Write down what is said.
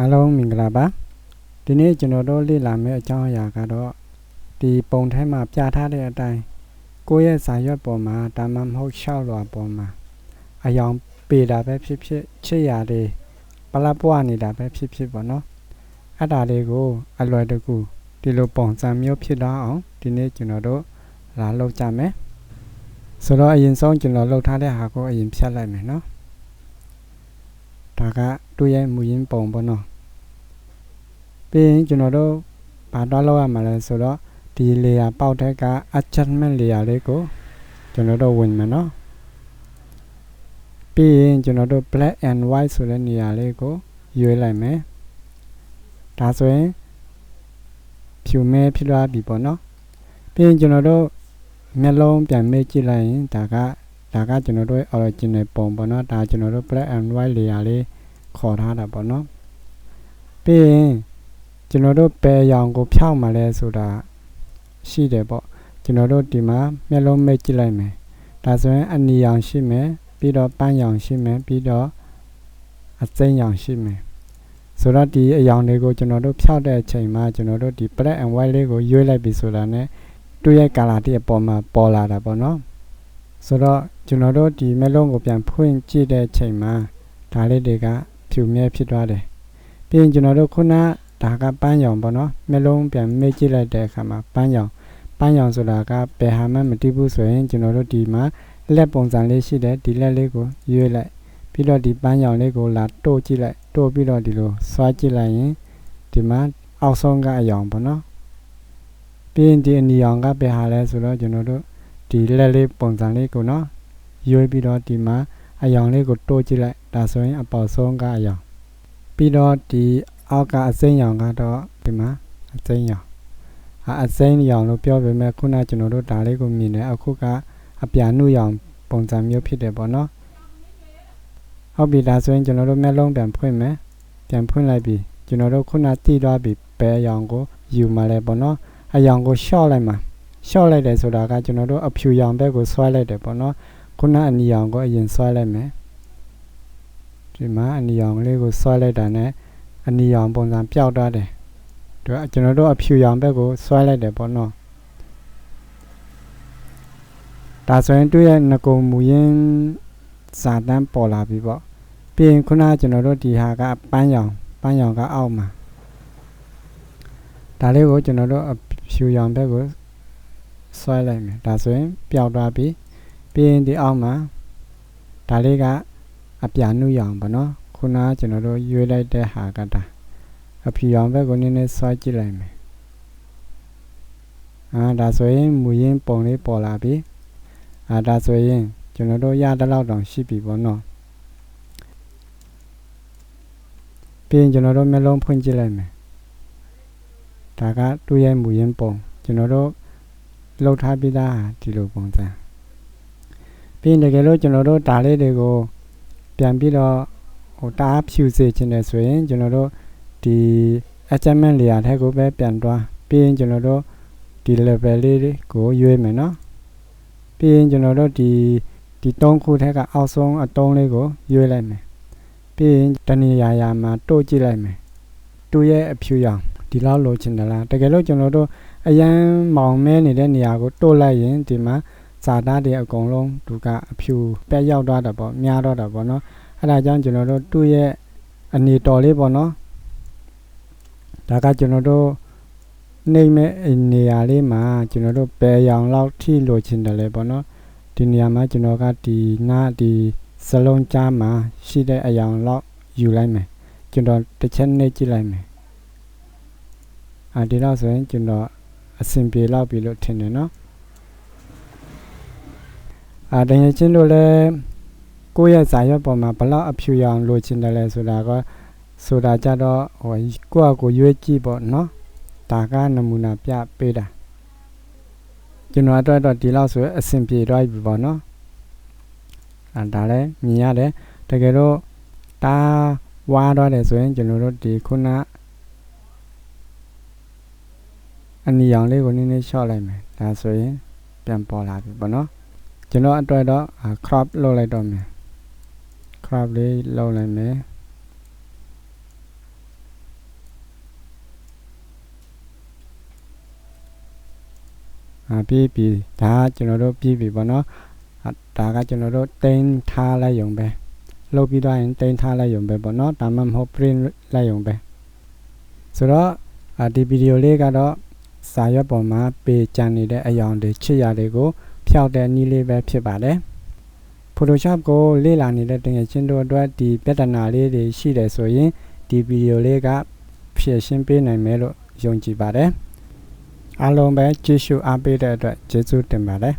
အားလုံးမင်္ဂလာပါဒီနေ့ကျွန်တော်တို့လေ့လာမယ့်အကြောင်းအရာကတော့ဒီပုံထဲမှာပြထားတဲ့အတိုင်းကိုယ့်ရဲ့ဇာရွက်ပေါ်မှာဒါမှမဟုတ်ရှောက်လွာပေါ်မှာအယောင်ပေတာပဲဖြစ်ဖြစ်ချစ်ရတယ်ပလပွားနေတာပဲဖြစ်ဖြစ်ပေါ့နော်အဲ့ဒါလေးကိုအလွယ်တကူဒီလိုပုံစံမျိုးဖြစ်တော့အောင်ဒီနေ့ကျွန်တော်တို့လာလုပ်ကြမယ်ဆိုတော့အရင်ဆုံးကျွန်တော်လုပ်ထားတဲ့ဟာကိုအရင်ဖြတ်လိုက်မယ်နော် ဒါကသူ့ရဲ့မူရင်းပုံပေါ့နော်ပြီးရင်ကျွန်တော်တို့ဘာတော့လောက်ရမှာလဲဆိုတော့ဒီ layer ပေါက်တဲ့က adjustment layer လေးကိုကျွန်တော်တို့ဝင်မယ်နော်ပြီးရင်ကျွန်တော်တို့ black and white ဆိုတဲ့နေရာလေးကိုရွေးလိုက်မယ်ဒါဆိုရင်ဖြူမဲဖြစ်သွားပြီပေါ့နော်ပြီးရင်ကျွန်တော်တို့မျက်လုံးပြန်မေ့ကြည့်လိုက်ရင်ဒါက ဒါကကျွန်တော်တို့ original ပုံပေါ့နော်ဒါကျွန်တော်တို့ black and white layer လေးခေါ်ထားတာပေါ့နော်ပြီးရင်ကျွန်တော်တို့ပယ်ရောင်ကိုဖြောက်มาလဲဆိုတာရှိတယ်ပေါ့ကျွန်တော်တို့ဒီမှာမျက်လုံးမိတ်ကြည့်လိုက်မယ်ဒါဆိုရင်အနီရောင်ရှိမယ်ပြီးတော့ပန်းရောင်ရှိမယ်ပြီးတော့အစိမ်းရောင်ရှိမယ်ဆိုတော့ဒီအရောင်တွေကိုကျွန်တော်တို့ဖြောက်တဲ့အချိန်မှာကျွန်တော်တို့ဒီ black and white လေးကိုရွေးလိုက်ပြီဆိုတာ ਨੇ သူ့ရဲ့ color တည်းအပေါ်မှာပေါ်လာတာပေါ့နော် ဆိုတော့ကျွန်တော်တို့ဒီမျက်လုံးကိုပြန်ဖွင့်ကြည့်တဲ့အချိန်မှာဒါလေးတွေကဖြူမြဲဖြစ်သွားတယ်ပြီးရင်ကျွန်တော်တို့ခုနဒါကပန်းရောင်ပေါ့နော်မျက်လုံးပြန်မေ့ကြည့်လိုက်တဲ့အခါမှာပန်းရောင်ပန်းရောင်ဆိုတာကဘယ်ဟာမှမတိဘူးဆိုရင်ကျွန်တော်တို့ဒီမှာလက်ပုံစံလေးရှိတယ်ဒီလက်လေးကိုရွေးလိုက်ပြီးတော့ဒီပန်းရောင်လေးကိုလာတို့ကြည့်လိုက်တို့ပြီးတော့ဒီလိုဆွားကြည့်လိုက်ရင်ဒီမှာအောက်ဆုံးကအယောင်ပေါ့နော်ပြီးရင်ဒီအနီရောင်ကဘယ်ဟာလဲဆိုတော့ကျွန်တော်တို့ ဒီလက်လေးပုံစံလေးကိုနော်ရွေးပြီးတော့ဒီမှာအယောင်လေးကိုတိုးကြည့်လိုက်ဒါဆိုရင်အပေါ်ဆုံးကအယောင်ပြီးတော့ဒီအောက်ကအစိမ်းရောင်ကတော့ဒီမှာအစိမ်းရောင်အစိမ်းရောင်လို့ပြောပေမဲ့ခုနကျွန်တော်တို့ဒါလေးကိုမြင်တယ်အခုကအပြာနုရောင်ပုံစံမျိုးဖြစ်တယ်ပေါ့နော်ဟုတ်ပြီဒါဆိုရင်ကျွန်တော်တို့မျက်လုံးပြန်ဖွင့်မယ်ပြန်ဖွင့်လိုက်ပြီကျွန်တော်တို့ခုနတည်သွားပြီဘဲရောင်ကိုယူมาလဲပေါ့နော်အရောင်ကိုရှော့လိုက်မှာ ရှော့လိုက်တယ်ဆိုတာကကျွန်တော်တို့အဖြူရောင်ဘက်ကိုဆွဲလိုက်တယ်ပေါ့နော်ခုနအနီရောင်ကိုအရင်ဆွဲလိုက်မယ်ဒီမှာအနီရောင်လေးကိုဆွဲလိုက်တာနဲ့အနီရောင်ပုံစံပျောက်သွားတယ်တို့ကျွန်တော်တို့အဖြူရောင်ဘက်ကိုဆွဲလိုက်တယ်ပေါ့နော်ဒါဆိုရင်တွေ့ရငကုံမူရင်းစာတန်းပေါ်လာပြီပေါ့ပြီးရင်ခုနကျွန်တော်တို့ဒီဟာကပန်းရောင်ပန်းရောင်ကအောက်မှာဒါလေးကိုကျွန်တော်တို့အဖြူရောင်ဘက်ကို ဆွဲလိုက်မယ်ဒါဆိုရင်ပျောက်သွားပြီပြီးရင်ဒီအောက်မှာဒါလေးကအပြာနုရောင်ပေါ့နော်ခုနကကျွန်တော်တို့ရွေးလိုက်တဲ့ဟာကတာအဖြူရောင်ဘက်ကိုနည်းနည်းဆွဲကြည့်လိုက်မယ်အာဒါဆိုရင်မူရင်းပုံလေးပေါ်လာပြီအာဒါဆိုရင်ကျွန်တော်တို့ရတဲ့လောက်တောင်ရှိပြီပေါ့နော်ပြီးရင်ကျွန်တော်တို့မျက်လုံးဖွင့်ကြည့်လိုက်မယ်ဒါကသူ့ရဲ့မူရင်းပုံကျွန်တော်တို့ လှုပ်ထားပြီးသားဒီလိုပုံစံပြီးရင်တကယ်လို့ကျွန်တော်တို့ဒါလေးတွေကိုပြန်ပြီးတော့ဟိုတအားဖြူစေခြင်းနဲ့ဆိုရင်ကျွန်တော်တို့ဒီ adjustment layer ထက်ကိုပဲပြန်သွားပြီးရင်ကျွန်တော်တို့ဒီ level လေးကိုရွေးမယ်နော်ပြီးရင်ကျွန်တော်တို့ဒီဒီ၃ခုထက်ကအောက်ဆုံးအတုံးလေးကိုရွေးလိုက်မယ်ပြီးရင်တဏှာရာမှာတို့ကြည့်လိုက်မယ်တူရဲ့အဖြူရောင်ဒီလောက်လိုချင်တယ်လားတကယ်လို့ကျွန်တော်တို့ အရန်မောင်မဲနေတဲ့နေရာကိုတို့လိုက်ရင်ဒီမှာဇာတာတွေအကုန်လုံးသူကအဖြူပြတ်ရောက်သွားတာပေါ့များတော့တာပေါ့နော်အဲ့ဒါကြောင့်ကျွန်တော်တို့သူ့ရဲ့အနေတော်လေးပေါ့နော်ဒါကကျွန်တော်တို့နေမဲ့နေရာလေးမှာကျွန်တော်တို့ပယ်ရောင်လောက်ထိလိုချင်တယ်လေပေါ့နော်ဒီနေရာမှာကျွန်တော်ကဒီနားဒီစလုံးကြားမှာရှိတဲ့အယောင်လောက်ယူလိုက်မယ်ကျွန်တော်တစ်ချက်နေကြည့်လိုက်မယ်အာဒီတော့ဆိုရင်ကျွန်တော် အဆင်ပြေလောက်ပြီလို့ထင်တယ်နော်အာတကယ်ချင်းတို့လည်းကိုယ့်ရဲ့ဇာရွက်ပေါ်မှာဘလောက်အဖြူရောင်လိုချင်တယ်လဲဆိုတာကဆိုတာကြတော့ဟိုကိုယ့်အကိုရွေးကြည့်ပေါ့နော်ဒါကနမူနာပြပေးတာကျွန်တော်အတွက်တော့ဒီလောက်ဆိုအဆင်ပြေတော့ပြီပေါ့နော်အဲဒါလည်းမြင်ရတယ်တကယ်တော့တာဝါတော့တယ်ဆိုရင်ကျွန်တော်တို့ဒီခုန အနီရောင်လေးကိုနည်းနည်းလျှော့လိုက်မယ်ဒါဆိုရင်ပြန်ပေါ်လာပြီပေါ့နော်ကျွန်တော်အတွက်တော့ crop လုပ်လိုက်တော့မယ် crop လေးလုပ်လိုက်မယ်အာပြည့်ပြီဒါကျွန်တော်တို့ပြည့်ပြီပေါ့နော်ဒါကကျွန်တော်တို့တင်ထားလိုက်ရုံပဲလှုပ်ပြီးတော့ရင်တင်ထားလိုက်ရုံပဲပေါ့နော်ဒါမှမဟုတ် print လိုက်ရုံပဲဆိုတော့ဒီဗီဒီယိုလေးကတော့ စာရွက်ပေါ်မှာပေကြံနေတဲ့အယောင်တွေချစ်ရတွေကိုဖျောက်တဲ့နည်းလေးပဲဖြစ်ပါတယ် Photoshop ကိုလေ့လာနေတဲ့တကယ်ချင်းတို့အတွက်ဒီပြဿနာလေးတွေရှိတယ်ဆိုရင်ဒီဗီဒီယိုလေးကဖြည့်ရှင်းပေးနိုင်မယ်လို့ယုံကြည်ပါတယ်အားလုံးပဲကြည့်ရှုအားပေးတဲ့အတွက်ကျေးဇူးတင်ပါတယ်